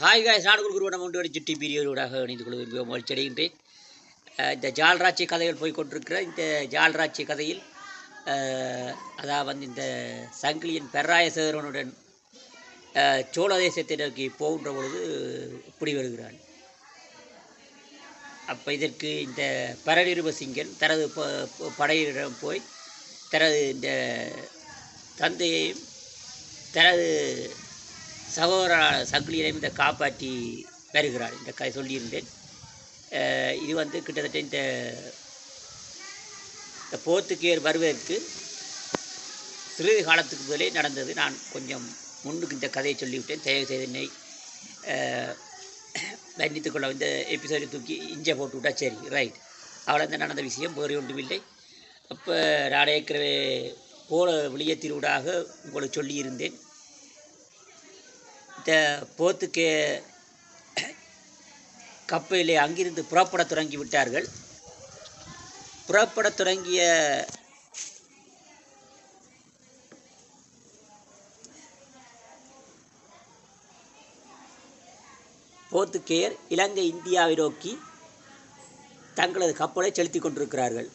Hi காய் நாடுகள் குருவனம் ஒன்று சுட்டி பீரியடூடாக இணைந்து கொள்வது மிக மகிழ்ச்சி அடைகின்றேன் இந்த ஜால்ராட்சி கதைகள் போய்கொண்டிருக்கிற இந்த ஜால்ராட்சி கதையில் அதாவது வந்து இந்த சங்கிலியின் பெராய சேரனுடன் சோழ தேசத்தை நோக்கி போகின்ற பொழுது இப்படி வருகிறான். அப்போ இதற்கு இந்த பரநிருபசிங்கன் தனது ப- படையிடம் போய் தனது இந்த தந்தையையும் தனது சகோதர சங்கிலியனையும் இந்த காப்பாற்றி வருகிறார் இந்த கதை சொல்லியிருந்தேன். இது வந்து கிட்டத்தட்ட இந்த இந்த போர்த்துகேயர் வருவதற்கு சிறிது காலத்துக்கு முதலே நடந்தது. நான் கொஞ்சம் முன்னுக்கு இந்த கதையை சொல்லிவிட்டேன். தயவு செய்து என்னை அஹ், கொள்ள இந்த எபிசோடை தூக்கி இஞ்ச போட்டு விட்டா சரி. ரைட் அவ்வளோ தான் நடந்த விஷயம் வேறு ஒன்றுமில்லை. அப்போ நான் ஏற்கனவே போல திருவிடாக உங்களுக்கு சொல்லியிருந்தேன். போத்துக்கே கப்பலிலே அங்கிருந்து புறப்படத் தொடங்கி விட்டார்கள். புறப்படத் தொடங்கிய போர்த்துகேயர் இலங்கை இந்தியாவை நோக்கி தங்களது கப்பலை செலுத்திக் கொண்டிருக்கிறார்கள்.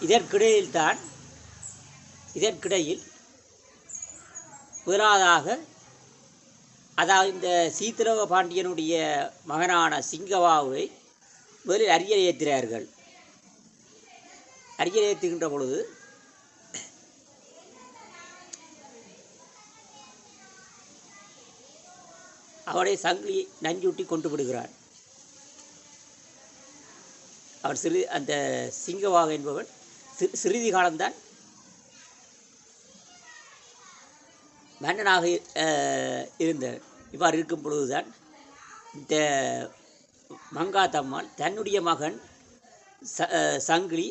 இதற்கிடையில் தான் இதற்கிடையில் முதலாவதாக அதாவது இந்த சீத்திரவ பாண்டியனுடைய மகனான சிங்கவாவை முதலில் அரியணை ஏற்றுகிறார்கள். அரியணை ஏற்றுகின்ற பொழுது அவனை சங்கிலி நஞ்சூட்டி கொண்டு விடுகிறான். அவன் சிறு அந்த சிங்கவாக என்பவன் சிறு சிறிது காலம்தான் மன்னனாக இருந்த இருந்தார் இவ்வாறு இருக்கும் பொழுதுதான் இந்த மங்காத்தம்மாள் தன்னுடைய மகன் ச சங்கிலி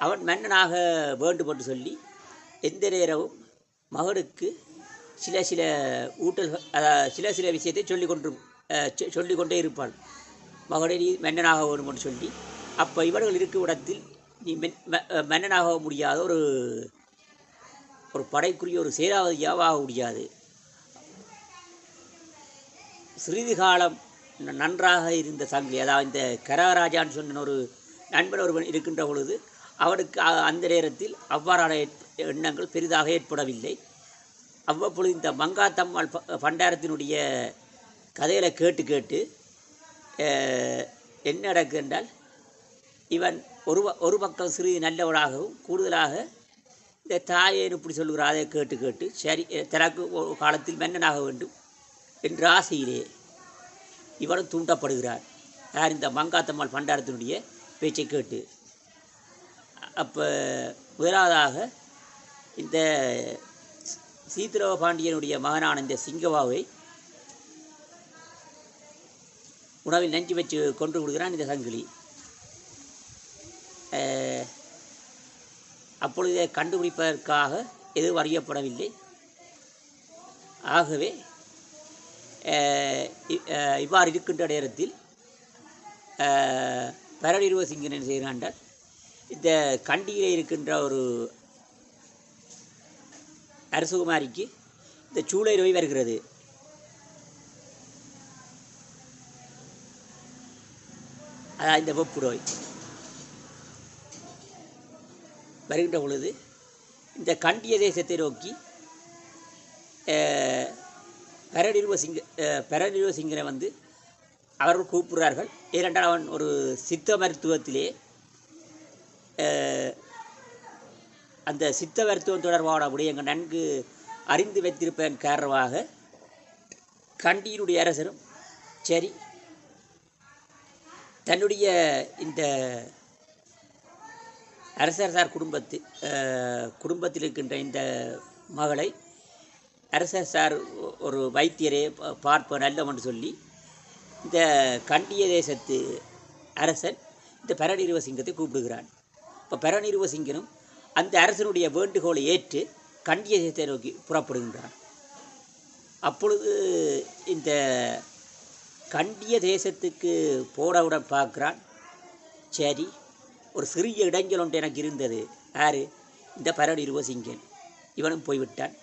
அவன் மன்னனாக வேண்டும் என்று சொல்லி எந்த நேரமும் மகனுக்கு சில சில ஊட்டல் அதாவது சில சில விஷயத்தை சொல்லிக்கொண்டு கொண்டு கொண்டே இருப்பாள். மகனை நீ மன்னனாக வேண்டும் என்று சொல்லி அப்போ இவர்கள் இருக்கும் இடத்தில் நீ மன்னனாக முடியாத ஒரு ஒரு படைக்குரிய ஒரு சேராவதியாக ஆக முடியாது. சிறிது காலம் ந- நன்றாக இருந்த சங்கிலி அதாவது இந்த கரராஜான்னு சொன்ன ஒரு நண்பன் ஒருவன் இருக்கின்ற பொழுது அவனுக்கு அந்த நேரத்தில் அவ்வாறான எண்ணங்கள் பெரிதாக ஏற்படவில்லை. அவ்வப்பொழுது இந்த மங்காத்தம்மாள் ப- பண்டாரத்தினுடைய கதையில் கேட்டு கேட்டு என்ன நடக்கு என்றால் இவன் ஒரு ஒரு பக்கம் சிறிது நல்லவனாகவும் கூடுதலாக இந்த தாயேன்னு இப்படி சொல்லுகிற அதை கேட்டு கேட்டு சரி தனக்கு ஒரு காலத்தில் மன்னனாக வேண்டும் என்ற ஆசையிலே இவரும் தூண்டப்படுகிறார். யார் இந்த மங்காத்தம்மாள் பண்டாரத்தினுடைய பேச்சை கேட்டு. அப்போ முதலாவதாக இந்த சீத்திரவ பாண்டியனுடைய மகனான இந்த சிங்கவாவை உணவில் நஞ்சு வச்சு கொண்டு விடுகிறான் இந்த சங்கிலி. அப்பொழுதே கண்டுபிடிப்பதற்காக எதுவும் அறியப்படவில்லை. ஆகவே இவ்வாறு இருக்கின்ற நேரத்தில் பரடிருவ சிங்கன் என்ன இந்த கண்டியில் இருக்கின்ற ஒரு அரசகுமாரிக்கு இந்த சூளை நோய் வருகிறது. அதான் இந்த வெப்பு நோய். வருகின்ற பொழுது இந்த கண்டிய தேசத்தை நோக்கி அஹ், சிங்க அஹ், சிங்கனை வந்து அவர்கள் கூப்பிடுறார்கள். ஏனென்றால் அவன் ஒரு சித்த மருத்துவத்திலே அந்த சித்த மருத்துவம் தொடர்பான விடயங்கள் நன்கு அறிந்து வைத்திருப்பதன் காரணமாக கண்டியினுடைய அரசரும் சரி தன்னுடைய இந்த அரசர் குடும்பத்து குடும்பத்தில் இருக்கின்ற இந்த மகளை அரசர் சார் ஒரு வைத்தியரே பா- பார்ப்ப நல்லவன் சொல்லி இந்த கண்டிய தேசத்து அரசன் இந்த பரநிருவ சிங்கத்தை கூப்பிடுகிறான். இப்போ பரநிருவ சிங்கனும் அந்த அரசனுடைய வேண்டுகோளை ஏற்று கண்டிய தேசத்தை நோக்கி புறப்படுகின்றான். அப்பொழுது இந்த கண்டிய தேசத்துக்கு போனவுடன் பார்க்குறான் சரி ஒரு சிறிய இடைஞ்சல் ஒன்று எனக்கு இருந்தது. யார்? இந்த பரநிருவ இருவசிங்கன் இவனும் போய்விட்டான்.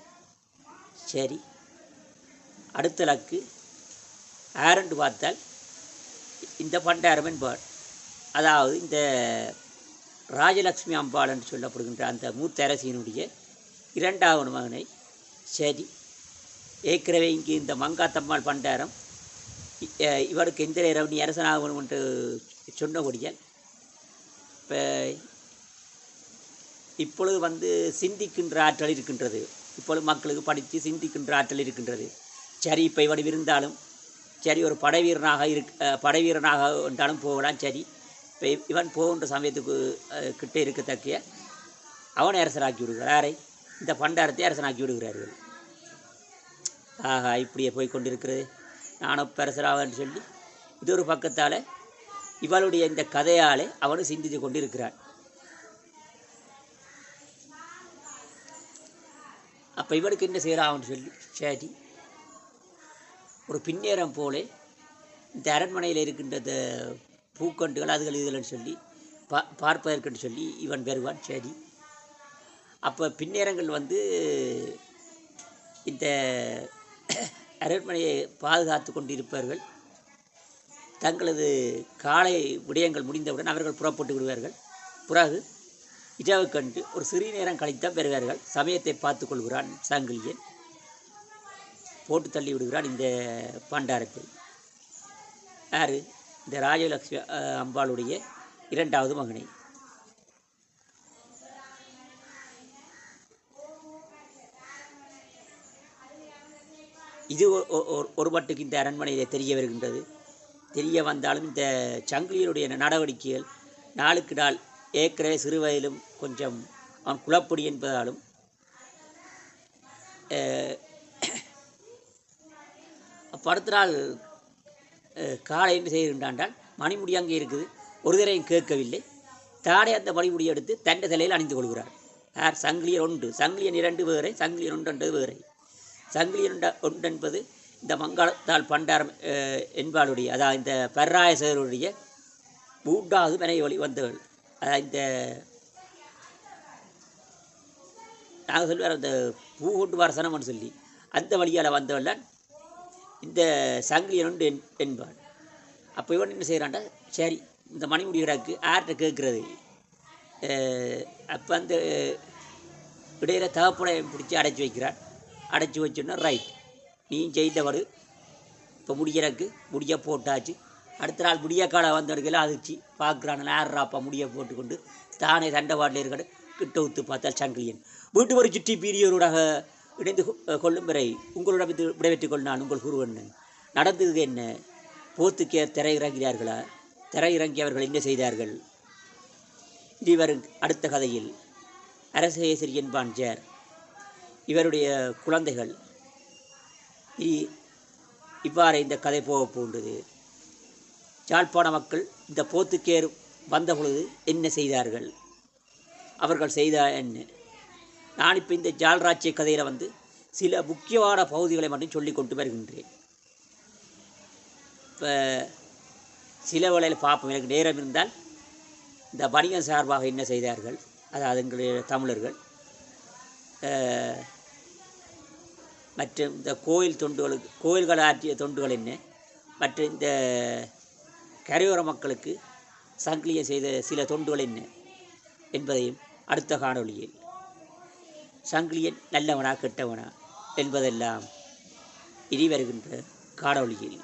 சரி. அடுத்த லக்கு. ஆரண்டு பார்த்தால் இந்த பண்டாரம் என்பார் அதாவது இந்த ராஜலக்ஷ்மி அம்பாள் என்று சொல்லப்படுகின்ற அந்த மூத்த அரசியினுடைய இரண்டாவது மகனை. சரி. ஏற்கனவே இங்கே இந்த மங்காத்தம்மாள் பண்டாரம் இவருக்கு எந்த நேரம் நீ என்று சொன்னபடியால் இப்போ இப்பொழுது வந்து சிந்திக்கின்ற ஆற்றல் இருக்கின்றது. இப்பொழுது மக்களுக்கு படித்து சிந்திக்கின்ற ஆற்றல் இருக்கின்றது. சரி இப்போ இவன் இருந்தாலும் சரி ஒரு படை வீரனாக இருக் அஹ் படை வீரனாக போகலாம் சரி. இப்போ இவன் போகின்ற சமயத்துக்கு கிட்டே கிட்ட இருக்கத்தக்க அவனை அரசனாக்கி விடுகிறார். யாரை? இந்த பண்டாரத்தை அரசனாக்கி விடுகிறார்கள். ஆஹா இப்படியே போய் கொண்டிருக்கிறது. நானும் பெருசராகன்னு சொல்லி இது ஒரு பக்கத்தால் இவளுடைய இந்த கதையாலே அவனும் சிந்தித்து கொண்டிருக்கிறான். அப்போ இவனுக்கு என்ன செய்கிறான்னு சொல்லி சரி ஒரு பின்னேரம் போலே இந்த அரண்மனையில் இருக்கின்ற இந்த பூக்கண்டுகள் அதுகள் இதுகள்னு சொல்லி பா பார்ப்பதற்குன்னு சொல்லி இவன் வருவான் சரி அப்போ பின்னேரங்கள் வந்து இந்த அரண்மனையை பாதுகாத்து கொண்டிருப்பார்கள் தங்களது காலை விடயங்கள் முடிந்தவுடன் அவர்கள் புறப்பட்டு விடுவார்கள். பிறகு இரவு கண்டு ஒரு சிறிய நேரம் கழித்தான் பெறுவார்கள் சமயத்தை பார்த்து கொள்கிறான் சாங்கிலியன். போட்டு தள்ளி விடுகிறான் இந்த பண்டாரத்தை. யாரு? இந்த ராஜலக்ஷ்மி அம்பாளுடைய இரண்டாவது மகனை. இது ஒரு மட்டுக்கு இந்த அரண்மனையிலே தெரிய வருகின்றது. தெரிய வந்தாலும் இந்த சங்கிலியருடைய நடவடிக்கைகள் நாளுக்கு நாள் ஏற்கனவே சிறு வயதிலும் கொஞ்சம் அவன் குலப்படி என்பதாலும் படுத்த நாள் காலை என்ன செய்கின்றான் மணிமுடி அங்கே இருக்குது ஒரு தரையும் கேட்கவில்லை. தானே அந்த மணிமுடி எடுத்து தண்டை தலையில் அணிந்து கொள்கிறார். யார்? சங்கிலியர் ஒன்று. சங்கிலியன் இரண்டு வேறை சங்கிலியன் ஒன்று என்பது வேறை. சங்கிலியன் ஒன்று என்பது இந்த மங்களத்தால் பண்டாரம் என்பாளுடைய அதாவது இந்த பர்ராயசருடைய மூன்றாவது மனைவி வழி வந்தவள். அதாவது இந்த நாங்கள் சொல்லுவார் அந்த பூ கொண்டு சொல்லி அந்த வழியால் வந்தவள் தான் இந்த சங்கிலியன் என் என்பாள். அப்போ இவன் என்ன செய்கிறான்டா சரி இந்த மணிமுடி ஆர்ட்ட யார்கிட்ட கேட்குறது? அப்போ அந்த இடையில தகப்பனை பிடிச்சி அடைச்சி வைக்கிறான். அடைச்சி வச்சோன்னா ரைட் நீ செய்தவர் இப்போ முடியறக்கு முடிய போட்டாச்சு. அடுத்த நாள் முடிய காலை வந்தவர்கள் அதிர்ச்சி. பார்க்குறான் நேர்றாப்பா முடிய போட்டுக்கொண்டு தானே தண்டவாட்டில் இருக்கிற கிட்ட ஊத்து பார்த்தால் சங்கிலியன். வீட்டு ஒரு சுற்றி பீரியரோடாக இணைந்து கொள்ளும் வரை உங்களோட விடைபெற்றுக் கொள் நான் உங்கள் குருவண்ணன். நடந்தது என்ன? போத்துக்கே திரை இறங்கிறார்களா திரை இறங்கியவர்கள் என்ன செய்தார்கள்? இனி வரும் அடுத்த கதையில் அரசேசரி என்பான் ஜேர். இவருடைய குழந்தைகள் இவ்வாறு இந்த கதை போக போன்றது. யாழ்ப்பாண மக்கள் இந்த போத்துக்கேர் வந்த பொழுது என்ன செய்தார்கள்? அவர்கள் செய்த என்ன? நான் இப்போ இந்த ஜால்ராட்சிய கதையில் வந்து சில முக்கியமான பகுதிகளை மட்டும் சொல்லி கொண்டு வருகின்றேன். இப்போ சில வேளையில் பார்ப்போம். எனக்கு நேரம் இருந்தால் இந்த வணிகம் சார்பாக என்ன செய்தார்கள்? அதாவது எங்களுடைய தமிழர்கள் மற்றும் இந்த கோயில் தொண்டுகளுக்கு கோயில்கள் ஆற்றிய தொண்டுகள் என்ன? மற்றும் இந்த கரையோர மக்களுக்கு சங்கிலியை செய்த சில தொண்டுகள் என்ன? என்பதையும் அடுத்த காணொளியில். சங்கிலியன் நல்லவனா கெட்டவனா என்பதெல்லாம் இனி வருகின்ற காணொளியில்